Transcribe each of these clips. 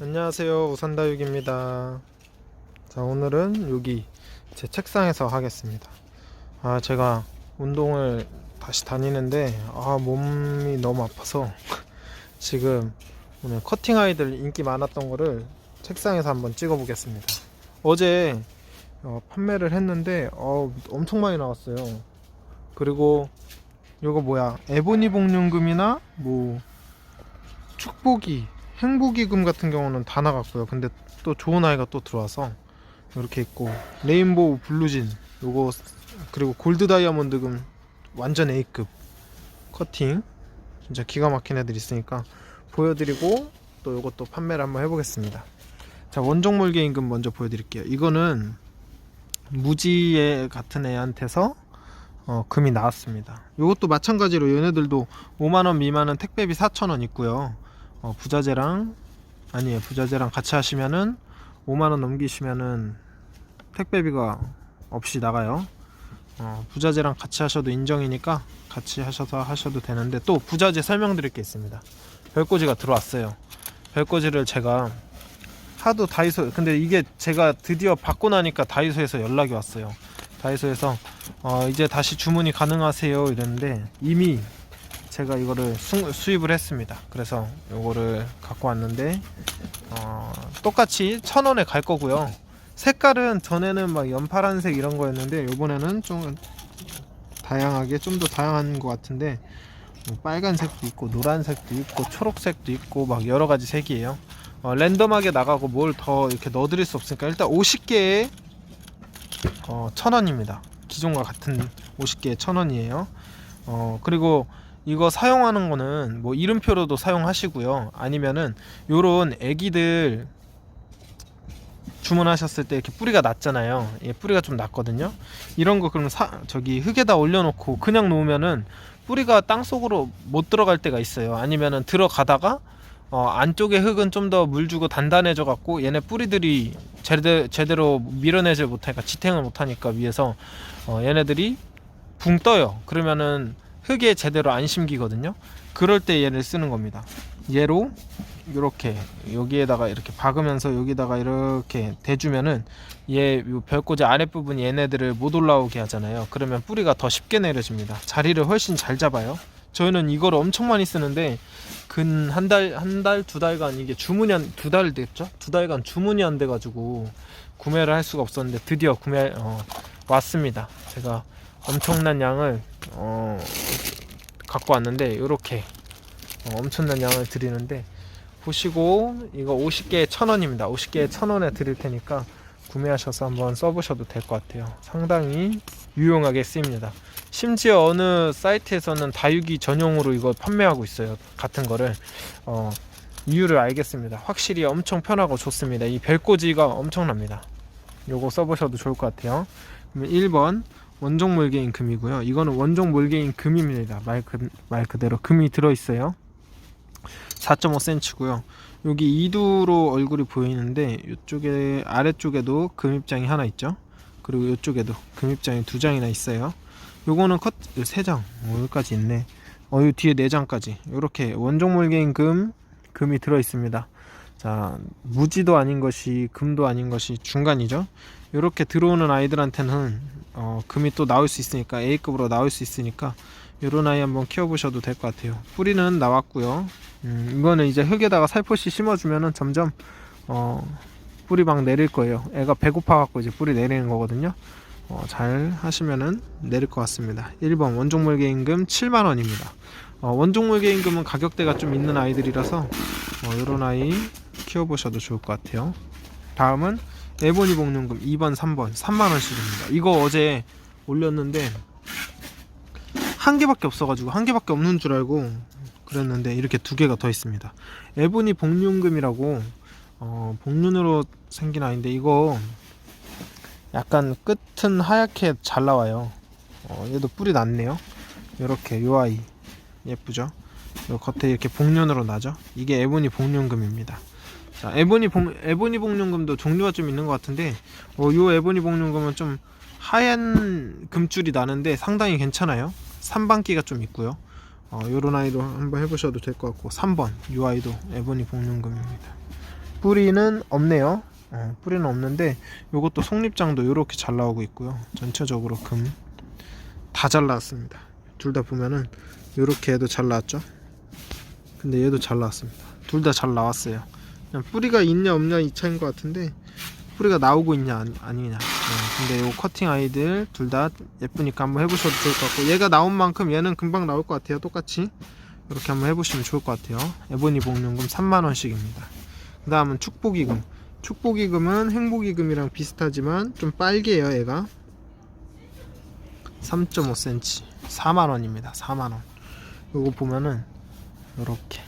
안녕하세요. 우산다육입니다. 자 오늘은 여기 제 책상에서 하겠습니다. 아 제가 운동을 다시 다니는데 아 몸이 너무 아파서 지금 오늘 커팅 아이들 인기 많았던 거를 책상에서 한번 찍어 보겠습니다. 어제 어, 판매를 했는데 어, 엄청 많이 나왔어요 그리고 요거 뭐야 에보니 복륜금이나 뭐 축복이 행복이금 같은 경우는 다 나갔고요. 근데 또 좋은 아이가 또 들어와서 이렇게 있고 레인보우 블루진 요거 그리고 골드 다이아몬드금 완전 A급 커팅 진짜 기가 막힌 애들 있으니까 보여드리고 또 요것도 판매를 한번 해보겠습니다. 자 원종 몰개임금 먼저 보여드릴게요. 이거는 무지애 같은 애한테서 어, 금이 나왔습니다. 요것도 마찬가지로 얘네들도 5만원 미만은 택배비 4,000원 있고요. 어, 부자재랑 아니에요 부자재랑 같이 하시면은 5만원 넘기시면은 택배비가 없이 나가요 어, 부자재랑 같이 하셔도 인정이니까 같이 하셔서 하셔도 되는데 또 부자재 설명드릴 게 있습니다 별꽂이가 들어왔어요 별꽂이를 제가 하도 다이소 근데 이게 제가 드디어 받고 나니까 다이소에서 연락이 왔어요 다이소에서 어, 이제 다시 주문이 가능하세요 이랬는데 이미 제가 이거를 수, 수입을 했습니다. 그래서 이거를 갖고 왔는데 어, 똑같이 천 원에 갈 거고요. 색깔은 전에는 막 연파란색 이런 거였는데 이번에는 좀 다양하게 좀 더 다양한 것 같은데 뭐 빨간색도 있고 노란색도 있고 초록색도 있고 막 여러 가지 색이에요. 어, 랜덤하게 나가고 뭘 더 이렇게 넣어드릴 수 없으니까 일단 50개에 어, 천 원입니다. 기존과 같은 50개에 천 원이에요. 어, 그리고 이거 사용하는 거는 뭐 이름표로도 사용하시고요. 아니면은 요런 애기들 주문하셨을 때 이렇게 뿌리가 났잖아요. 예, 뿌리가 좀 났거든요. 이런 거 그러면 사, 저기 흙에다 올려놓고 그냥 놓으면은 뿌리가 땅 속으로 못 들어갈 때가 있어요. 아니면은 들어가다가 어, 안쪽에 흙은 좀 더 물 주고 단단해져 갖고 얘네 뿌리들이 제대, 제대로 밀어내질 못하니까 지탱을 못하니까 위에서 어, 얘네들이 붕 떠요. 그러면은 흙에 제대로 안 심기거든요. 그럴 때 얘를 쓰는 겁니다. 얘로 이렇게 여기에다가 이렇게 박으면서 여기다가 이렇게 대주면은 얘요 별꽂이 아랫부분 얘네들을 못 올라오게 하잖아요. 그러면 뿌리가 더 쉽게 내려집니다. 자리를 훨씬 잘 잡아요. 저희는 이걸 엄청 많이 쓰는데 근 한 달 한 달 두 달간 이게 주문이 한 두 달 됐죠? 두 달간 주문이 안 돼가지고 구매를 할 수가 없었는데 드디어 구매 어, 왔습니다. 제가 엄청난 양을 어, 갖고 왔는데 이렇게 어, 엄청난 양을 드리는데 보시고 이거 50개에 1000원입니다. 50개에 1000원에 드릴 테니까 구매하셔서 한번 써보셔도 될 것 같아요. 상당히 유용하게 쓰입니다. 심지어 어느 사이트에서는 다육이 전용으로 이거 판매하고 있어요. 같은 거를 어, 이유를 알겠습니다. 확실히 엄청 편하고 좋습니다. 이 별꽂이가 엄청납니다. 요거 써보셔도 좋을 것 같아요. 그러면 1번 원종 몰개인 금이고요. 이거는 원종 몰개인 금입니다. 말, 그, 말 그대로 금이 들어있어요. 4.5cm고요. 여기 이두로 얼굴이 보이는데 이쪽에 아래쪽에도 금입장이 하나 있죠. 그리고 이쪽에도 금입장이 두 장이나 있어요. 요거는 컷세 장. 어, 여기까지 있네. 어, 요 뒤에 네 장까지. 이렇게 원종 몰개인 금 금이 들어 있습니다. 자, 무지도 아닌 것이 금도 아닌 것이 중간이죠. 이렇게 들어오는 아이들한테는 어, 금이 또 나올 수 있으니까 A급으로 나올 수 있으니까 이런 아이 한번 키워보셔도 될 것 같아요. 뿌리는 나왔고요. 음, 이거는 이제 흙에다가 살포시 심어주면은 점점 어, 뿌리 막 내릴 거예요. 애가 배고파 갖고 이제 뿌리 내리는 거거든요. 어, 잘 하시면은 내릴 것 같습니다. 1번 원종물개 임금 7만 원입니다. 어, 원종물개 임금은 가격대가 좀 있는 아이들이라서 어, 이런 아이 키워보셔도 좋을 것 같아요. 다음은 에보니 복륜금 2번, 3번 3만 원씩입니다. 이거 어제 올렸는데 한 개밖에 없어가지고 한 개밖에 없는 줄 알고 그랬는데 이렇게 두 개가 더 있습니다. 에보니 복륜금이라고 어, 복륜으로 생긴 아이인데 이거 약간 끝은 하얗게 잘 나와요. 어, 얘도 뿔이 났네요. 이렇게 요 아이 예쁘죠? 요 겉에 이렇게 복륜으로 나죠? 이게 에보니 복륜금입니다. 자, 에보니 복, 에보니 복륜금도 종류가 좀 있는 것 같은데, 어, 요 에보니 복륜금은 좀 하얀 금줄이 나는데 상당히 괜찮아요. 3반기가 좀 있고요. 어, 요런 아이도 한번 해보셔도 될 것 같고 3번 이 아이도 에보니 복륜금입니다. 뿌리는 없네요. 어, 뿌리는 없는데 요것도 속립장도 이렇게 잘 나오고 있고요. 전체적으로 금 다 잘 나왔습니다. 둘 다 보면은 요렇게 해도 잘 나왔죠. 근데 얘도 잘 나왔습니다. 둘 다 잘 나왔어요. 뿌리가 있냐 없냐 이 차인 것 같은데 뿌리가 나오고 있냐 아니, 아니냐. 네, 근데 요 커팅 아이들 둘 다 예쁘니까 한번 해보셔도 좋을 것 같고 얘가 나온 만큼 얘는 금방 나올 것 같아요. 똑같이 이렇게 한번 해보시면 좋을 것 같아요. 에보니 복륜금 3만 원씩입니다. 그 다음은 축복이금. 축복이금은 행복이금이랑 비슷하지만 좀 빨개요. 얘가 3.5cm 4만 원입니다. 4만 원. 요거 보면은 요렇게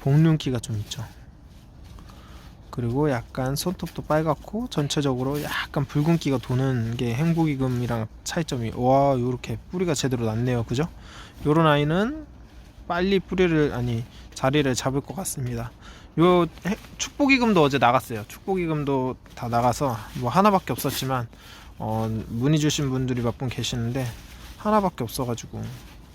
복륜기가 좀 있죠. 그리고 약간 손톱도 빨갛고 전체적으로 약간 붉은기가 도는 게 행복이금이랑 차이점이 와 요렇게 뿌리가 제대로 났네요. 그죠? 요런 아이는 빨리 뿌리를 아니 자리를 잡을 것 같습니다. 요 해- 축복이금도 어제 나갔어요. 축복이금도 다 나가서 뭐 하나밖에 없었지만 어, 문의 주신 분들이 몇 분 계시는데 하나밖에 없어가지고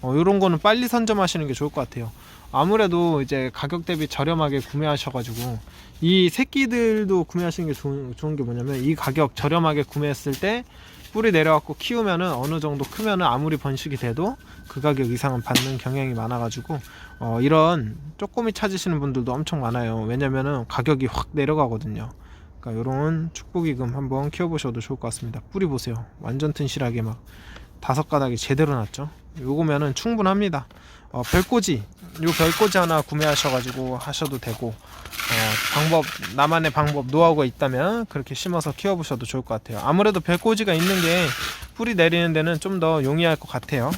어, 요런 거는 빨리 선점하시는 게 좋을 것 같아요 아무래도 이제 가격 대비 저렴하게 구매하셔가지고 이 새끼들도 구매하시는 게 좋은, 좋은 게 뭐냐면 이 가격 저렴하게 구매했을 때 뿌리 내려갖고 키우면은 어느 정도 크면은 아무리 번식이 돼도 그 가격 이상은 받는 경향이 많아가지고 어, 이런 쪼꼬미 찾으시는 분들도 엄청 많아요. 왜냐면은 가격이 확 내려가거든요. 그러니까 이런 축복이금 한번 키워보셔도 좋을 것 같습니다. 뿌리 보세요. 완전 튼실하게 막 다섯 가닥이 제대로 났죠? 요거면은 충분합니다 어, 별꽂이 요 별꽂이 하나 구매하셔가지고 하셔도 되고 어, 방법 나만의 방법 노하우가 있다면 그렇게 심어서 키워보셔도 좋을 것 같아요. 아무래도 별꽂이가 있는 게 뿌리 내리는 데는 좀 더 용이할 것 같아요.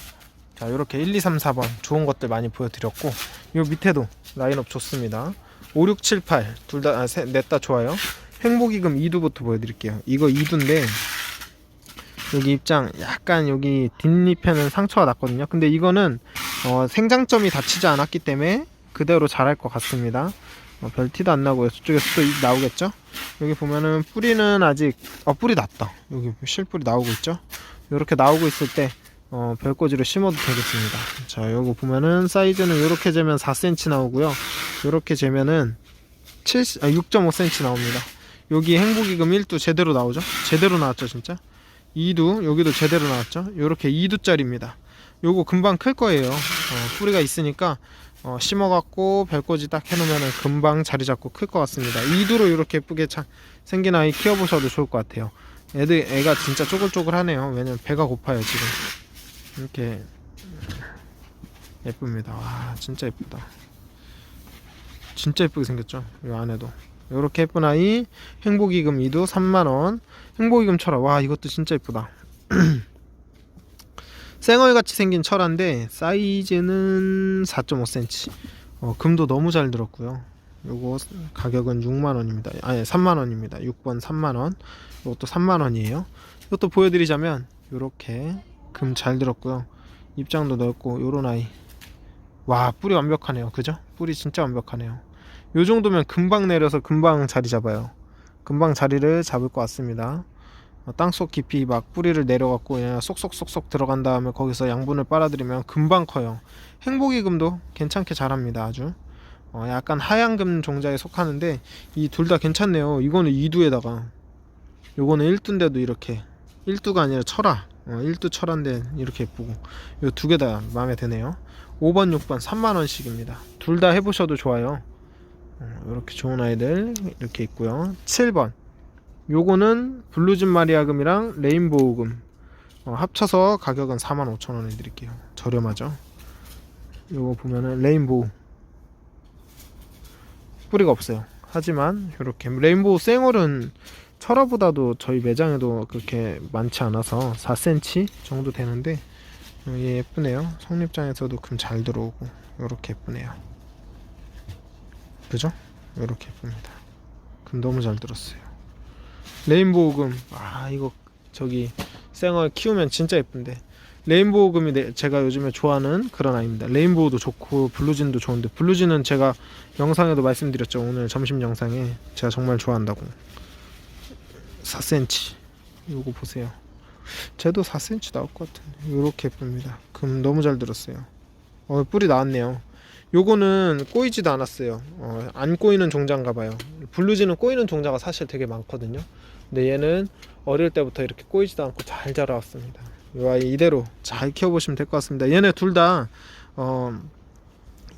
자 이렇게 1, 2, 3, 4번 좋은 것들 많이 보여드렸고 요 밑에도 라인업 좋습니다. 5, 6, 7, 8 둘다 아, 넷다 좋아요. 행복이금 2두부터 보여드릴게요. 이거 2두인데 여기 입장 약간 여기 뒷잎에는 상처가 났거든요. 근데 이거는 어, 생장점이 다치지 않았기 때문에 그대로 자랄 것 같습니다. 어, 별 티도 안 나고요 저쪽에서 또잎 나오겠죠? 여기 보면은 뿌리는 아직 어 뿌리 났다. 여기 실뿌리 나오고 있죠? 이렇게 나오고 있을 때 어, 별꽂이로 심어도 되겠습니다. 자 요거 보면은 사이즈는 이렇게 재면 4cm 나오고요. 이렇게 재면은 7, 아, 6.5cm 나옵니다. 여기 행복이금 1두 제대로 나오죠? 제대로 나왔죠 진짜 2두 여기도 제대로 나왔죠? 요렇게 2두짜리입니다. 요거 금방 클 거예요. 어, 뿌리가 있으니까 어, 심어갖고 별꽂이 딱 해놓으면 금방 자리 잡고 클 것 같습니다. 2두로 이렇게 예쁘게 차, 생긴 아이 키워보셔도 좋을 것 같아요. 애들 애가 진짜 쪼글쪼글하네요. 왜냐면 배가 고파요 지금. 이렇게 예쁩니다. 와 진짜 예쁘다. 진짜 예쁘게 생겼죠? 이 안에도 이렇게 예쁜 아이 행복이금 2두 3만원. 행복이금 철화 와 이것도 진짜 예쁘다. 생얼같이 생긴 철화인데 사이즈는 4.5cm 어, 금도 너무 잘 들었고요. 요거 가격은 6만원입니다. 아니 3만원입니다. 6번 3만원. 이것도 3만원이에요. 이것도 보여드리자면 요렇게 금 잘 들었고요. 입장도 넓고 요런 아이. 와 뿌리 완벽하네요. 그죠? 뿌리 진짜 완벽하네요 요 정도면 금방 내려서 금방 자리 잡아요. 금방 자리를 잡을 것 같습니다. 어, 땅속 깊이 막 뿌리를 내려갖고 그냥 쏙쏙쏙쏙 들어간 다음에 거기서 양분을 빨아들이면 금방 커요. 행복이 금도 괜찮게 자랍니다 아주. 어, 약간 하얀 금 종자에 속하는데 이 둘 다 괜찮네요. 이거는 2두에다가. 요거는 1두인데도 이렇게. 1두가 아니라 철화. 어, 1두 철화인데 이렇게 예쁘고. 요 두 개 다 마음에 드네요. 5번 6번 3만원씩입니다. 둘 다 해보셔도 좋아요 이렇게 좋은 아이들 이렇게 있고요. 7번. 요거는 블루진 마리아금이랑 레인보우금. 어, 합쳐서 가격은 45,000원에 드릴게요. 저렴하죠? 요거 보면은 레인보우. 뿌리가 없어요. 하지만 이렇게 레인보우 생얼은 철화보다도 저희 매장에도 그렇게 많지 않아서 4cm 정도 되는데 어, 얘 예쁘네요. 성립장에서도 금 잘 들어오고 이렇게 예쁘네요 그죠? 이렇게 예쁩니다 금 너무 잘 들었어요 레인보우 금, 아 이거 저기 생얼 키우면 진짜 예쁜데 레인보우 금이 내- 제가 요즘에 좋아하는 그런 아이입니다. 레인보우도 좋고 블루진도 좋은데 블루진은 제가 영상에도 말씀드렸죠. 오늘 점심 영상에 제가 정말 좋아한다고. 4cm. 요거 보세요. 쟤도 4cm 나올 것 같은데 요렇게 예쁩니다 금 너무 잘 들었어요 어 뿔이 나왔네요 요거는 꼬이지도 않았어요. 어, 안 꼬이는 종자인가 봐요. 블루지는 꼬이는 종자가 사실 되게 많거든요. 근데 얘는 어릴 때부터 이렇게 꼬이지도 않고 잘 자라왔습니다. 이 아이 이대로 잘 키워보시면 될 것 같습니다. 얘네 둘다 어,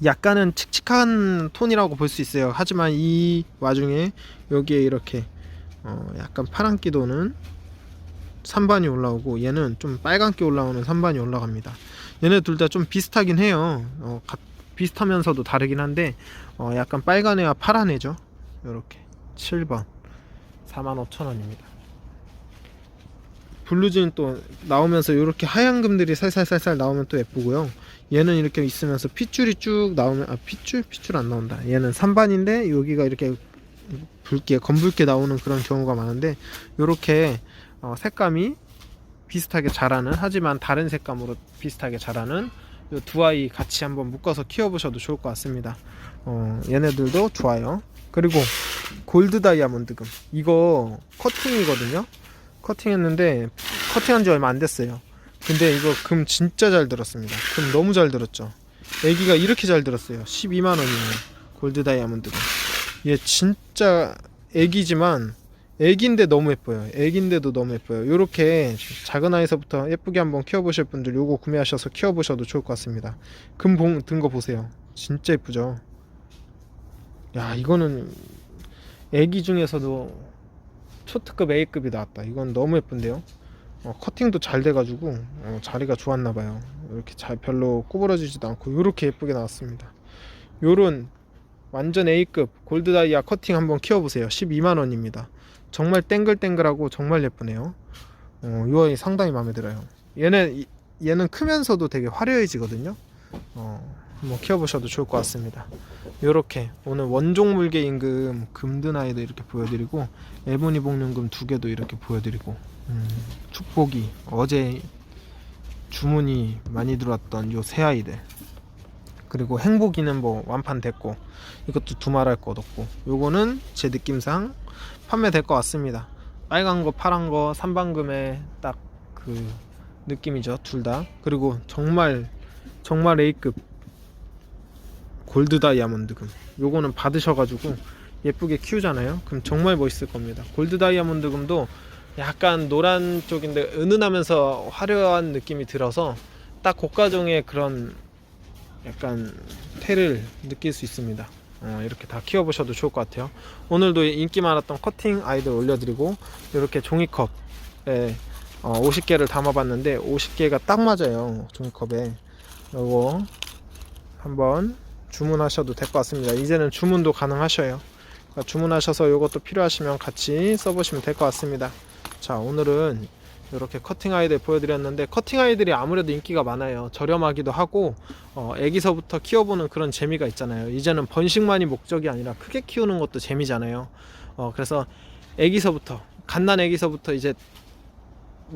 약간은 칙칙한 톤이라고 볼 수 있어요. 하지만 이 와중에 여기에 이렇게 어, 약간 파란기 도는 산반이 올라오고 얘는 좀 빨간기 올라오는 산반이 올라갑니다. 얘네 둘 다 좀 비슷하긴 해요. 어, 가- 비슷하면서도 다르긴 한데 어, 약간 빨간 애와 파란 애죠? 요렇게. 7번. 45,000원입니다. 블루진 또 나오면서 이렇게 하얀 금들이 살살살살 나오면 또 예쁘고요. 얘는 이렇게 있으면서 핏줄이 쭉 나오면 아 핏줄? 핏줄 안 나온다. 얘는 산반인데 여기가 이렇게 붉게 검붉게 나오는 그런 경우가 많은데 이렇게 어, 색감이 비슷하게 자라는 하지만 다른 색감으로 비슷하게 자라는 이 두 아이 같이 한번 묶어서 키워보셔도 좋을 것 같습니다. 어, 얘네들도 좋아요. 그리고 골드 다이아몬드금. 이거 커팅이거든요. 커팅했는데 커팅한 지 얼마 안 됐어요. 근데 이거 금 진짜 잘 들었습니다. 금 너무 잘 들었죠. 애기가 이렇게 잘 들었어요. 12만 원이에요. 골드 다이아몬드금. 얘 진짜 애기지만 애기인데 너무 예뻐요. 애기인데도 너무 예뻐요. 요렇게 작은 아이서부터 예쁘게 한번 키워보실 분들 요거 구매하셔서 키워보셔도 좋을 것 같습니다. 금봉 든 거 보세요. 진짜 예쁘죠? 야, 이거는 애기 중에서도 초특급 A급이 나왔다. 이건 너무 예쁜데요? 어, 커팅도 잘 돼가지고 어, 자리가 좋았나봐요. 이렇게 잘 별로 구부러지지도 않고 요렇게 예쁘게 나왔습니다. 요런 완전 A급 골드 다이아 커팅 한번 키워보세요. 12만원입니다. 정말 땡글땡글하고 정말 예쁘네요. 어, 이 아이 상당히 마음에 들어요. 얘는 이- 얘는 크면서도 되게 화려해지거든요. 어, 한번 키워보셔도 좋을 것 같습니다. 이렇게 오늘 원종 물개 임금 금든 아이도 이렇게 보여드리고 에보니 복륜금 두 개도 이렇게 보여드리고 음, 축복이 어제 주문이 많이 들어왔던 요새 아이들 그리고 행복이는 뭐 완판됐고 이것도 두말할 것 없고 요거는 제 느낌상 판매될 것 같습니다. 빨간 거, 파란 거, 삼방금의 딱 그 느낌이죠, 둘 다. 그리고 정말 정말 A급 골드 다이아몬드금. 요거는 받으셔가지고 예쁘게 키우잖아요. 그럼 정말 멋있을 겁니다. 골드 다이아몬드금도 약간 노란 쪽인데 은은하면서 화려한 느낌이 들어서 딱 고가종의 그런 약간 태를 느낄 수 있습니다. 어, 이렇게 다 키워보셔도 좋을 것 같아요. 오늘도 인기 많았던 커팅 아이들 올려드리고 이렇게 종이컵에 어, 50개를 담아봤는데 50개가 딱 맞아요. 종이컵에 요거 한번 주문하셔도 될 것 같습니다. 이제는 주문도 가능하셔요. 그러니까 주문하셔서 이것도 필요하시면 같이 써보시면 될 것 같습니다. 자 오늘은 이렇게 커팅 아이들 보여드렸는데 커팅 아이들이 아무래도 인기가 많아요. 저렴하기도 하고 어, 애기서부터 키워보는 그런 재미가 있잖아요. 이제는 번식만이 목적이 아니라 크게 키우는 것도 재미잖아요. 어, 그래서 애기서부터 갓난 애기서부터 이제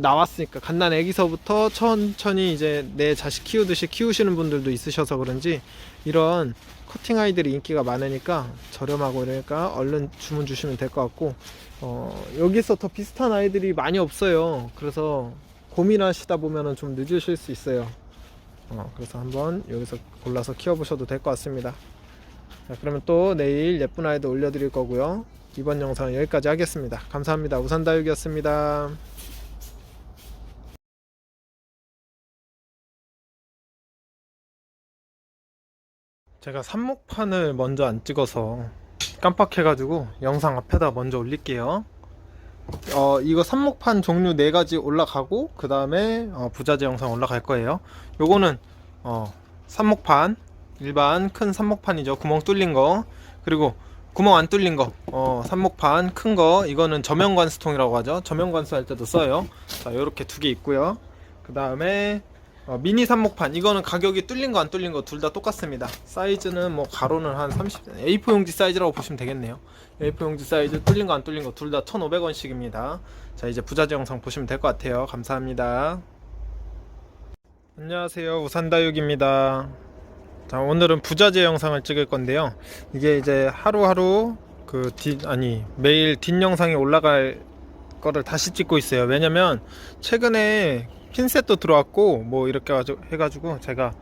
나왔으니까 갓난 애기서부터 천천히 이제 내 자식 키우듯이 키우시는 분들도 있으셔서 그런지 이런 커팅 아이들이 인기가 많으니까 저렴하고 이러니까 얼른 주문 주시면 될 것 같고 어, 여기서 더 비슷한 아이들이 많이 없어요. 그래서 고민하시다 보면은 좀 늦으실 수 있어요. 어, 그래서 한번 여기서 골라서 키워보셔도 될 것 같습니다. 자, 그러면 또 내일 예쁜 아이들 올려드릴 거고요. 이번 영상은 여기까지 하겠습니다. 감사합니다. 우산다육이었습니다. 제가 삽목판을 먼저 안 찍어서 깜빡해가지고 영상 앞에다 먼저 올릴게요. 어, 이거 삽목판 종류 네 가지 올라가고 그 다음에 어, 부자재 영상 올라갈 거예요. 요거는 어, 삽목판 일반 큰 삽목판이죠. 구멍 뚫린 거 그리고 구멍 안 뚫린 거 어, 삽목판 큰 거 이거는 저면관수통이라고 하죠. 저면관수 할 때도 써요. 자, 요렇게 두 개 있고요. 그 다음에 어, 미니 삽목판 이거는 가격이 뚫린 거 안 뚫린 거 둘 다 똑같습니다. 사이즈는 뭐 가로는 한 30, A4 용지 사이즈라고 보시면 되겠네요. A4 용지 사이즈 뚫린 거 안 뚫린 거 둘 다 1,500원씩입니다. 자 이제 부자재 영상 보시면 될 것 같아요. 감사합니다. 안녕하세요 우산다육입니다. 자 오늘은 부자재 영상을 찍을 건데요. 이게 이제 하루하루 그 뒷 아니 매일 뒷 영상이 올라갈 거를 다시 찍고 있어요. 왜냐면 최근에 핀셋도 들어왔고 뭐 이렇게 가지고- 해가지고 제가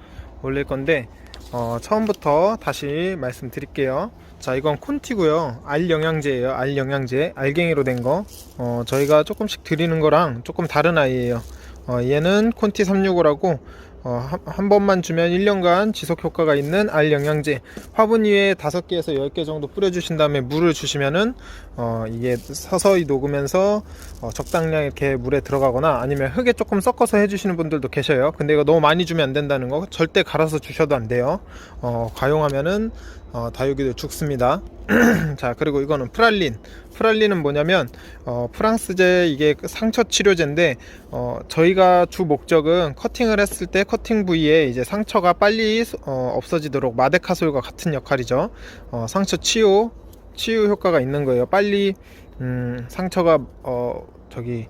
올릴 건데 어, 처음부터 다시 말씀드릴게요. 자, 이건 콘티고요. 알 영양제예요. 알 영양제. 알갱이로 된 거. 어, 저희가 조금씩 드리는 거랑 조금 다른 아이예요. 어, 얘는 콘티 365라고 어, 한, 한 번만 주면 1년간 지속 효과가 있는 알 영양제. 화분 위에 5개에서 10개 정도 뿌려주신 다음에 물을 주시면은 어, 이게 서서히 녹으면서 어, 적당량 이렇게 물에 들어가거나 아니면 흙에 조금 섞어서 해주시는 분들도 계셔요. 근데 이거 너무 많이 주면 안 된다는 거 절대 갈아서 주셔도 안 돼요. 어, 과용하면은 어, 다육이도 죽습니다. 자 그리고 이거는 프랄린. 프랄린은 뭐냐면 어, 프랑스제 이게 상처 치료제인데 어, 저희가 주 목적은 커팅을 했을 때 커팅 부위에 이제 상처가 빨리 어, 없어지도록 마데카솔과 같은 역할이죠. 어, 상처 치유 치유 효과가 있는 거예요. 빨리 음, 상처가 어, 저기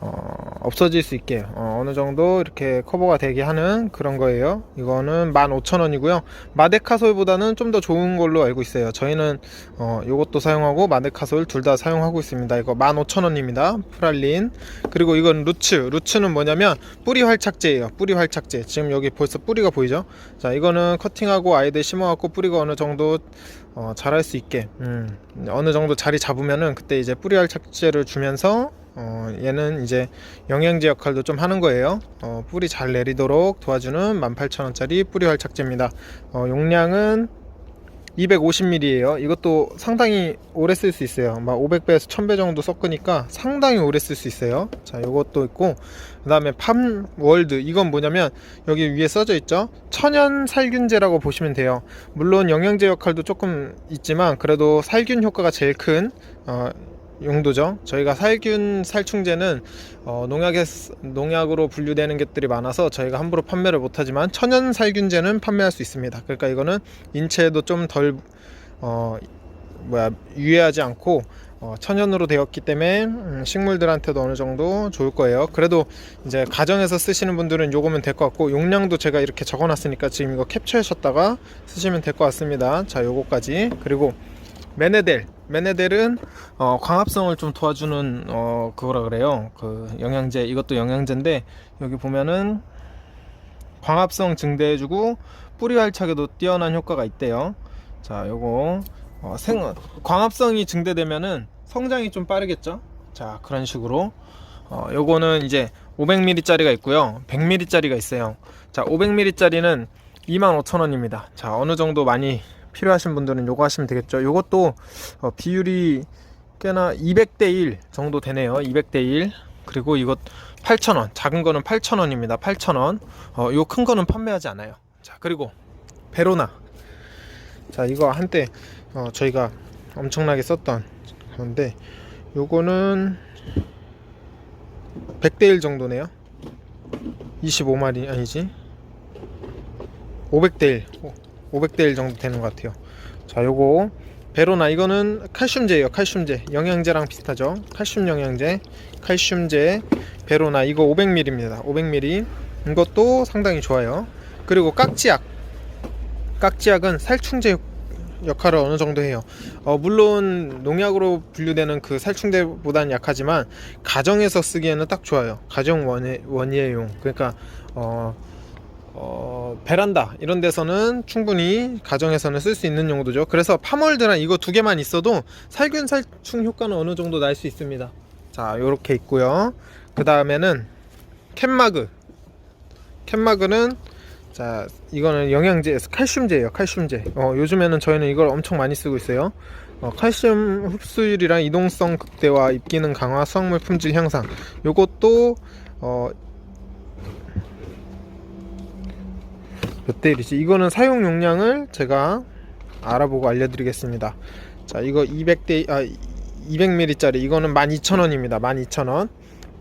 어, 없어질 수 있게 어, 느 정도 이렇게 커버가 되게 하는 그런 거예요. 이거는 15,000원이고요. 마데카솔보다는 좀 더 좋은 걸로 알고 있어요. 저희는 어, 이것도 사용하고 마데카솔 둘 다 사용하고 있습니다. 이거 15,000원입니다. 프랄린. 그리고 이건 루츠. 루츠는 뭐냐면 뿌리 활착제예요. 뿌리 활착제. 지금 여기 벌써 뿌리가 보이죠? 자, 이거는 커팅하고 아이들 심어갖고 뿌리가 어느 정도 어, 자랄 수 있게 음, 어느 정도 자리 잡으면은 그때 이제 뿌리 활착제를 주면서 어, 얘는 이제 영양제 역할도 좀 하는 거예요. 어, 뿌리 잘 내리도록 도와주는 18,000원짜리 뿌리 활착제입니다. 어, 용량은 250ml예요. 이것도 상당히 오래 쓸 수 있어요. 막 500배에서 1000배 정도 섞으니까 상당히 오래 쓸 수 있어요. 자, 요것도 있고 그다음에 팜 월드 이건 뭐냐면 여기 위에 써져 있죠. 천연 살균제라고 보시면 돼요. 물론 영양제 역할도 조금 있지만 그래도 살균 효과가 제일 큰 어, 용도죠. 저희가 살균 살충제는 어, 농약에 쓰- 농약으로 분류되는 것들이 많아서 저희가 함부로 판매를 못하지만 천연 살균제는 판매할 수 있습니다. 그러니까 이거는 인체에도 좀덜 어, 뭐야 유해하지 않고 어, 천연으로 되었기 때문에 음, 식물들한테도 어느 정도 좋을 거예요. 그래도 이제 가정에서 쓰시는 분들은 요거면 될 것 같고 용량도 제가 이렇게 적어놨으니까 지금 이거 캡처하셨다가 쓰시면 될 것 같습니다. 자, 요거까지 그리고 메네델 메네델은 어, 광합성을 좀 도와주는 어, 그거라 그래요. 그 영양제 이것도 영양제인데 여기 보면은 광합성 증대해주고 뿌리 활착에도 뛰어난 효과가 있대요. 자, 요거 어, 생 광합성이 증대되면은 성장이 좀 빠르겠죠. 자, 그런 식으로 어, 요거는 이제 500ml짜리가 있고요. 100ml짜리가 있어요. 자, 500ml짜리는 25,000원입니다. 자, 어느 정도 많이 필요하신 분들은 요거 하시면 되겠죠. 요것도 어, 비율이 꽤나 200대 1 정도 되네요. 200대 1. 그리고 이것 8,000원. 작은 거는 8,000원입니다. 8,000원. 어, 요 큰 거는 판매하지 않아요. 자, 그리고 베로나. 자, 이거 한때 어, 저희가 엄청나게 썼던 건데 요거는 100대 1 정도네요. 25마리 아니지. 500대 1. 500대 1 정도 되는 것 같아요. 자, 요거 베로나 이거는 칼슘제예요. 칼슘제. 영양제랑 비슷하죠. 칼슘 영양제. 칼슘제 베로나 이거 500ml입니다. 500ml. 이것도 상당히 좋아요. 그리고 깍지약. 깍지약은 살충제 역- 역할을 어느 정도 해요. 어, 물론 농약으로 분류되는 그 살충제보다는 약하지만 가정에서 쓰기에는 딱 좋아요. 가정 원예, 원예용. 그러니까 어, 어, 베란다 이런 데서는 충분히 가정에서는 쓸 수 있는 용도죠. 그래서 파몰드랑 이거 두 개만 있어도 살균 살충 효과는 어느 정도 날 수 있습니다. 자, 요렇게 있고요. 그 다음에는 캔마그. 캔마그는 자, 이거는 영양제, 칼슘제예요. 칼슘제. 어, 요즘에는 저희는 이걸 엄청 많이 쓰고 있어요. 어, 칼슘 흡수율이랑 이동성 극대화, 입기능 강화, 수확물 품질 향상. 요것도 어, 몇 대 1이지? 이거는 사용 용량을 제가 알아보고 알려드리겠습니다. 자, 이거 200대 아 200ml짜리 이거는 12,000원입니다. 12,000원.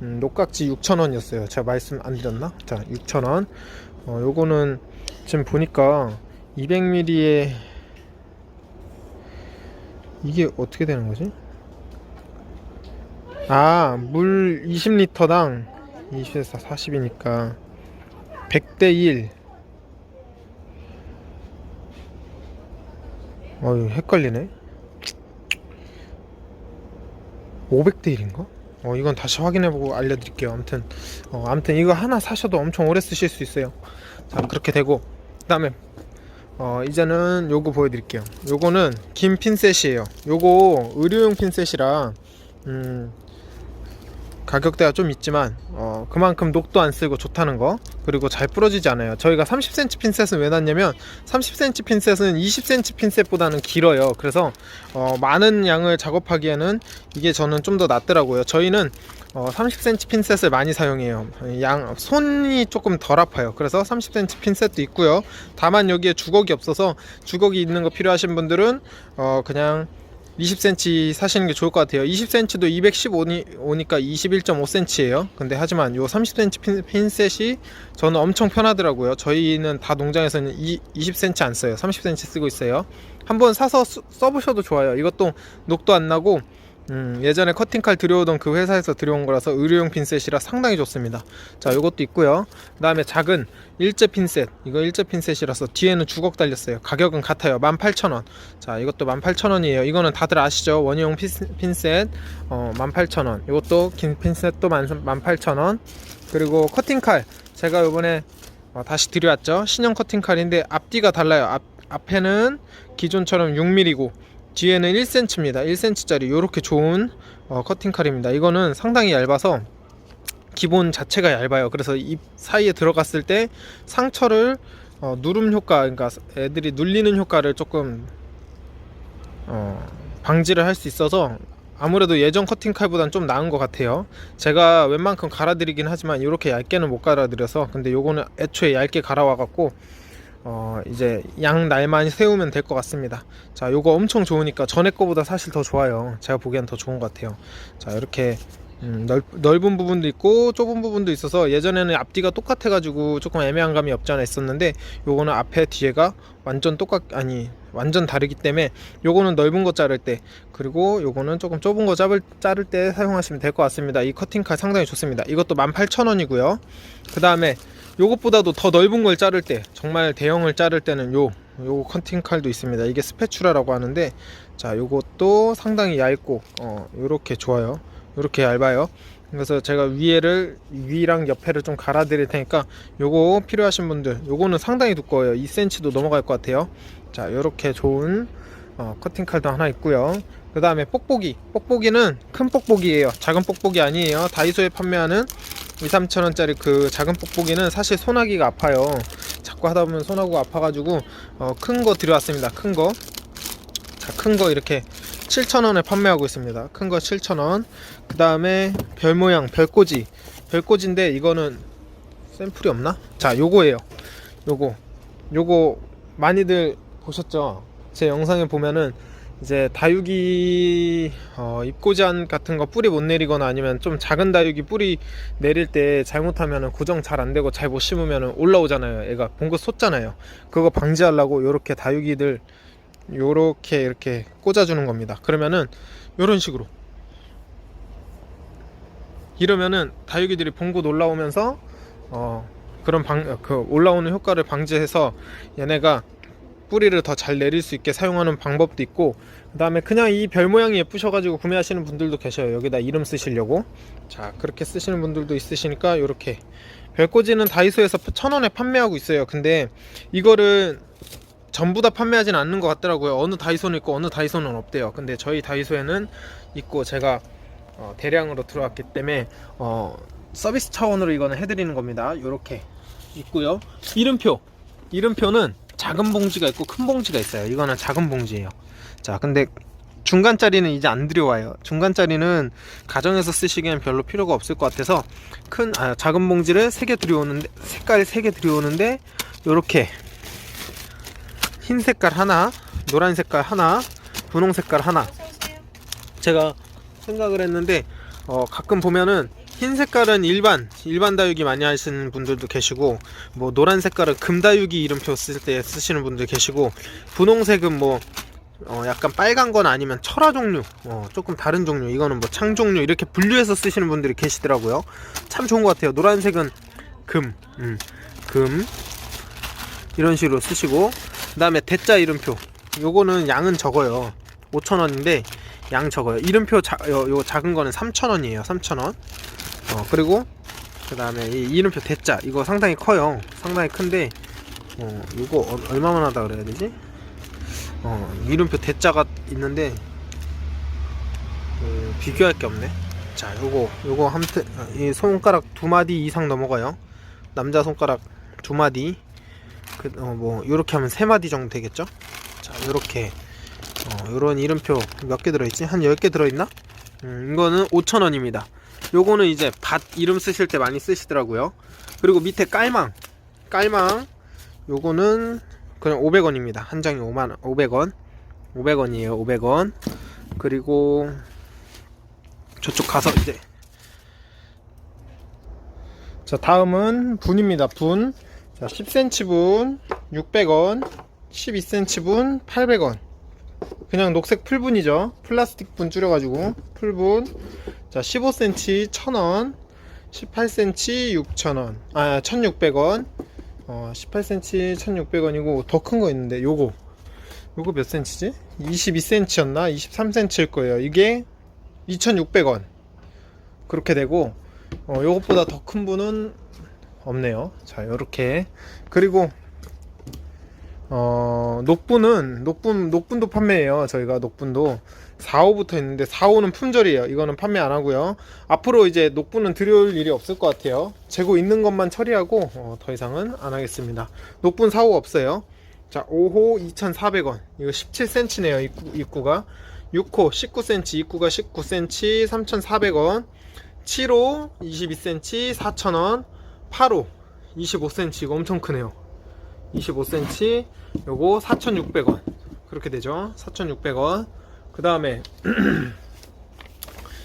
음, 녹각지 6,000원이었어요. 제가 말씀 안 드렸나? 자, 6,000원. 어, 요거는 지금 보니까 200ml에 이게 어떻게 되는 거지? 아, 물 20리터당 20에서 40이니까 100대 1. 어휴, 헷갈리네. 500대 1인가? 어, 이건 다시 확인해보고 알려드릴게요. 아무튼 어, 아무튼 이거 하나 사셔도 엄청 오래 쓰실 수 있어요. 자 그렇게 되고 그 다음에 어, 이제는 요거 보여드릴게요. 요거는 긴 핀셋이에요. 요거 의료용 핀셋이라 음, 가격대가 좀 있지만 어, 그만큼 녹도 안 쓰고 좋다는 거. 그리고 잘 부러지지 않아요. 저희가 30cm 핀셋은 왜 놨냐면 30cm 핀셋은 20cm 핀셋보다는 길어요. 그래서 어, 많은 양을 작업하기에는 이게 저는 좀 더 낫더라고요. 저희는 어, 30cm 핀셋을 많이 사용해요. 양 손이 조금 덜 아파요. 그래서 30cm 핀셋도 있고요. 다만 여기에 주걱이 없어서 주걱이 있는 거 필요하신 분들은 어, 그냥 20cm 사시는 게 좋을 것 같아요. 20cm도 215니까 21.5cm예요. 근데 하지만 요 30cm 핀, 핀셋이 저는 엄청 편하더라고요. 저희는 다 농장에서는 이, 20cm 안 써요. 30cm 쓰고 있어요. 한번 사서 쓰- 써보셔도 좋아요. 이것도 녹도 안 나고 음, 예전에 커팅칼 들여오던 그 회사에서 들여온 거라서 의료용 핀셋이라 상당히 좋습니다. 자, 요것도 있고요. 그다음에 작은 일제 핀셋. 이거 일제 핀셋이라서 뒤에는 주걱 달렸어요. 가격은 같아요. 18,000원. 자, 이것도 18,000원이에요. 이거는 다들 아시죠? 원형 핀- 핀셋 어, 18,000원. 이것도 긴 핀셋도 18,000원. 그리고 커팅칼. 제가 요번에 어, 다시 들여왔죠. 신형 커팅칼인데 앞뒤가 달라요. 앞, 앞에는 기존처럼 6mm고 뒤에는 1cm입니다. 1cm짜리 이렇게 좋은 어, 커팅 칼입니다. 이거는 상당히 얇아서 기본 자체가 얇아요. 그래서 입 사이에 들어갔을 때 상처를 어, 누름 효과, 그러니까 애들이 눌리는 효과를 조금 어, 방지를 할 수 있어서 아무래도 예전 커팅 칼보다는 좀 나은 것 같아요. 제가 웬만큼 갈아드리긴 하지만 이렇게 얇게는 못 갈아드려서 근데 요거는 애초에 얇게 갈아와 갖고 어 이제 양 날만 세우면 될 것 같습니다. 자, 요거 엄청 좋으니까 전에 거보다 사실 더 좋아요. 제가 보기엔 더 좋은 것 같아요. 자, 이렇게 음, 넓, 넓은 부분도 있고 좁은 부분도 있어서 예전에는 앞뒤가 똑같아 가지고 조금 애매한 감이 없지 않아 있었는데 요거는 앞에 뒤에가 완전 똑같 아니 완전 다르기 때문에 요거는 넓은 거 자를 때 그리고 요거는 조금 좁은 거 자를, 자를 때 사용하시면 될 것 같습니다 이 커팅칼 상당히 좋습니다 이것도 18,000원이고요 그 다음에 요것보다도 더 넓은 걸 자를 때 정말 대형을 자를 때는 요요 커팅 칼도 있습니다. 이게 스패츄라라고 하는데 자 요것도 상당히 얇고 어 요렇게 좋아요. 요렇게 얇아요. 그래서 제가 위에를 위랑 옆에를 좀 갈아 드릴 테니까 요거 필요하신 분들 요거는 상당히 두꺼워요. 2cm도 넘어갈 것 같아요. 자 요렇게 좋은 어, 커팅 칼도 하나 있고요. 그 다음에 뽁뽁이 뽁뽁이는 큰 뽁뽁이에요. 작은 뽁뽁이 아니에요. 다이소에 판매하는 2, 3천원짜리 그 작은 뽁뽁이는 사실 손하기가 아파요. 자꾸 하다 보면 손하고 아파가지고 어, 큰 거 들여왔습니다. 큰 거. 자, 큰거 이렇게 7,000원에 판매하고 있습니다. 큰 거 7,000원. 그 다음에 별 모양, 별꽂이. 별꽂이인데 이거는 샘플이 없나? 자, 요거예요. 요거. 요거 많이들 보셨죠? 제 영상에 보면은 이제 다육이 어, 잎고지안 같은 거 뿌리 못 내리거나 아니면 좀 작은 다육이 뿌리 내릴 때 잘못하면 고정 잘 안 되고 잘 못 심으면 올라오잖아요. 얘가 봉긋 솟잖아요. 그거 방지하려고 요렇게 다육이들 요렇게 이렇게 꽂아주는 겁니다. 그러면은 요런 식으로 이러면은 다육이들이 봉긋 올라오면서 어 그런 방 그 올라오는 효과를 방지해서 얘네가 뿌리를 더 잘 내릴 수 있게 사용하는 방법도 있고 그 다음에 그냥 이 별 모양이 예쁘셔가지고 구매하시는 분들도 계셔요. 여기다 이름 쓰시려고. 자 그렇게 쓰시는 분들도 있으시니까 이렇게. 별꽂이는 다이소에서 천원에 판매하고 있어요. 근데 이거를 전부 다 판매하진 않는 것 같더라고요. 어느 다이소는 있고 어느 다이소는 없대요. 근데 저희 다이소에는 있고 제가 어, 대량으로 들어왔기 때문에 어, 서비스 차원으로 이거는 해드리는 겁니다. 이렇게 있고요. 이름표. 이름표는 작은 봉지가 있고 큰 봉지가 있어요. 이거는 작은 봉지예요. 자, 근데 중간짜리는 이제 안 들여와요. 중간짜리는 가정에서 쓰시기엔 별로 필요가 없을 것 같아서 큰 아, 작은 봉지를 세개 들여오는데 색깔 세개 들여오는데 요렇게 흰 색깔 하나, 노란 색깔 하나, 분홍 색깔 하나. 제가 생각을 했는데 어, 가끔 보면은 흰 색깔은 일반 일반 다육이 많이 하시는 분들도 계시고 뭐 노란 색깔은 금다육이 이름표 쓸 때 쓰시는 분들 계시고 분홍색은 뭐 어, 약간 빨간 건 아니면 철화 종류 어, 조금 다른 종류 이거는 뭐 창 종류 이렇게 분류해서 쓰시는 분들이 계시더라고요 참 좋은 것 같아요 노란색은 금, 음, 금 이런 식으로 쓰시고 그 다음에 대자 이름표 요거는 양은 적어요 5천원인데 양 적어요. 이름표 자, 요, 요 작은 거는 3,000원이에요. 3,000원. 어, 그리고 그 다음에 이 이름표 대자 이거 상당히 커요. 상당히 큰데 어, 이거 어, 얼마만 하다 그래야 되지? 어, 이름표 대자가 있는데 그, 비교할 게 없네. 자, 요거 요거 함트 이 손가락 두 마디 이상 넘어가요. 남자 손가락 두 마디. 그, 어, 뭐 요렇게 하면 세 마디 정도 되겠죠? 자, 요렇게 어, 요런 이름표 몇 개 들어있지? 한 10개 들어있나? 음, 이거는 5,000원입니다. 요거는 이제 밭 이름 쓰실 때 많이 쓰시더라고요. 그리고 밑에 깔망. 깔망. 요거는 그냥 500원입니다. 한 장에 5만 500원. 500원이에요. 500원. 그리고 저쪽 가서 이제 자, 다음은 분입니다. 분. 자, 10cm 분 600원. 12cm 분 800원. 그냥 녹색 풀분이죠. 플라스틱 분 줄여가지고 풀분. 자, 15cm 1000원. 18cm 6000원. 아, 1600원. 어, 18cm 1600원이고 더 큰 거 있는데 요거. 요거 몇 cm지? 22cm였나? 23cm일 거예요. 이게 2600원. 그렇게 되고 어, 요것보다 더 큰 분은 없네요. 자, 요렇게. 그리고 어, 녹분은 녹분 녹분도 판매해요. 저희가 녹분도 4호부터 있는데 4호는 품절이에요. 이거는 판매 안 하고요. 앞으로 이제 녹분은 들여올 일이 없을 것 같아요. 재고 있는 것만 처리하고 어, 더 이상은 안 하겠습니다. 녹분 4호 없어요. 자, 5호 2,400원. 이거 17cm네요. 입구, 입구가. 6호 19cm, 입구가 19cm 3,400원. 7호 22cm 4,000원. 8호 25cm 이거 엄청 크네요. 25cm 요거 4,600원. 그렇게 되죠? 4,600원. 그 다음에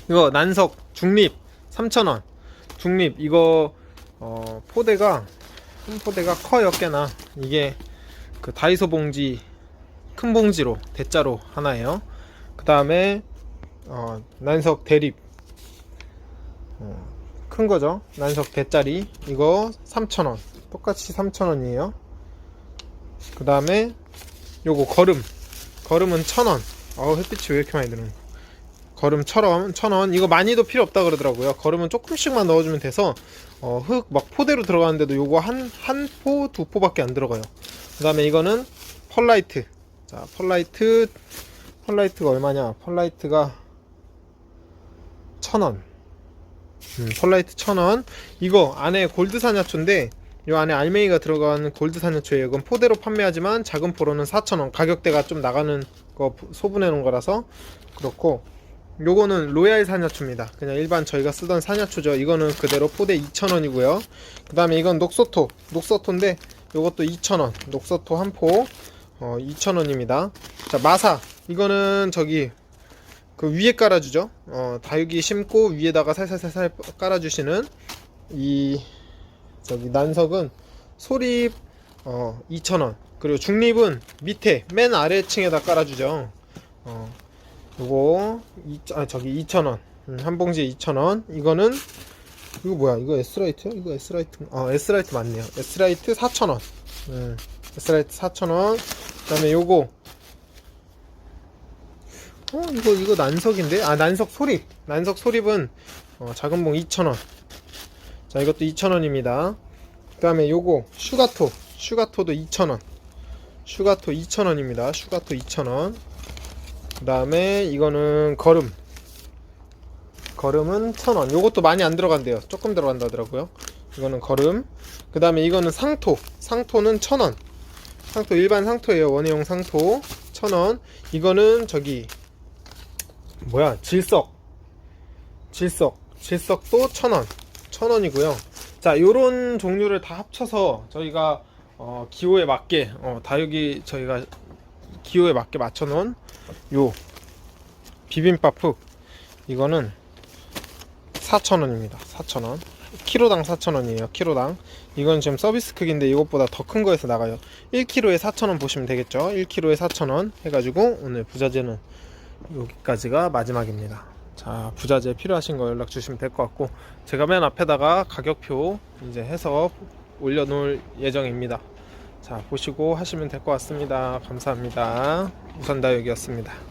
이거 난석 중립 3,000원. 중립 이거 어, 포대가 한 포대가 커요 꽤나. 이게 그 다이소 봉지 큰 봉지로 대자로 하나예요. 그 다음에 어, 난석 대립. 어, 큰 거죠? 난석 대짜리. 이거 3,000원. 똑같이 3,000원이에요 그 다음에 요거 거름. 거름은 천원. 어우 햇빛이 왜 이렇게 많이 드는 거 거름 천원 천원. 이거 많이도 필요 없다 그러더라고요. 거름은 조금씩만 넣어주면 돼서 어, 흙 막 포대로 들어가는데도 요거 한 한 포 두 포밖에 안 들어가요. 그 다음에 이거는 펄라이트. 자 펄라이트 펄라이트가 얼마냐? 펄라이트가 천원. 음, 펄라이트 천원. 이거 안에 골드 사냐초인데 이 안에 알맹이가 들어간 골드 사냥초예요. 이건 포대로 판매하지만 작은 포로는 4,000원. 가격대가 좀 나가는 거 소분해 놓은 거라서 그렇고 요거는 로얄 사냐초입니다. 그냥 일반 저희가 쓰던 사냐초죠. 이거는 그대로 포대 2,000원이고요. 그 다음에 이건 녹소토. 녹소토인데 요것도 2,000원. 녹소토 한 포. 어, 2,000원입니다. 자, 마사. 이거는 저기 그 위에 깔아주죠. 어, 다육이 심고 위에다가 살살살살 깔아주시는 이 저기 난석은 소립 어 2,000원. 그리고 중립은 밑에 맨 아래층에다 깔아주죠. 어 요거 이, 아 저기 2,000원. 음, 한 봉지에 2,000원. 이거는 이거 뭐야? 이거 S라이트야? 이거 S라이트 어 S라이트 맞네요. S라이트 4,000원. 음, S라이트 4,000원. 그 다음에 요거. 어 이거 이거 난석인데? 아 난석 소립. 난석 소립은 어, 작은 봉 2,000원 자 이것도 2,000원입니다. 그 다음에 요거 슈가토. 슈가토도 2,000원. 슈가토 2,000원입니다. 슈가토 2,000원. 그 다음에 이거는 거름. 거름은 1,000원. 요것도 많이 안 들어간대요. 조금 들어간다 하더라고요. 이거는 거름. 그 다음에 이거는 상토. 상토는 1,000원. 상토 일반 상토예요. 원예용 상토. 1,000원. 이거는 저기 뭐야? 질석. 질석. 질석도 1,000원 1,000원이고요. 자, 요런 종류를 다 합쳐서 저희가 어, 기호에 맞게 어, 다육이 저희가 기호에 맞게 맞춰 놓은 요 비빔밥 흙 이거는 4,000원입니다. 4,000원. 키로당 4,000원이에요. 키로당. 이건 지금 서비스 크기인데 이것보다 더 큰 거에서 나가요. 1kg에 4,000원 보시면 되겠죠. 1kg에 4,000원 해가지고 오늘 부자재는 여기까지가 마지막입니다. 자 부자재 필요하신 거 연락 주시면 될 것 같고 제가 맨 앞에다가 가격표 이제 해서 올려놓을 예정입니다. 자 보시고 하시면 될 것 같습니다. 감사합니다. 우선다육이었습니다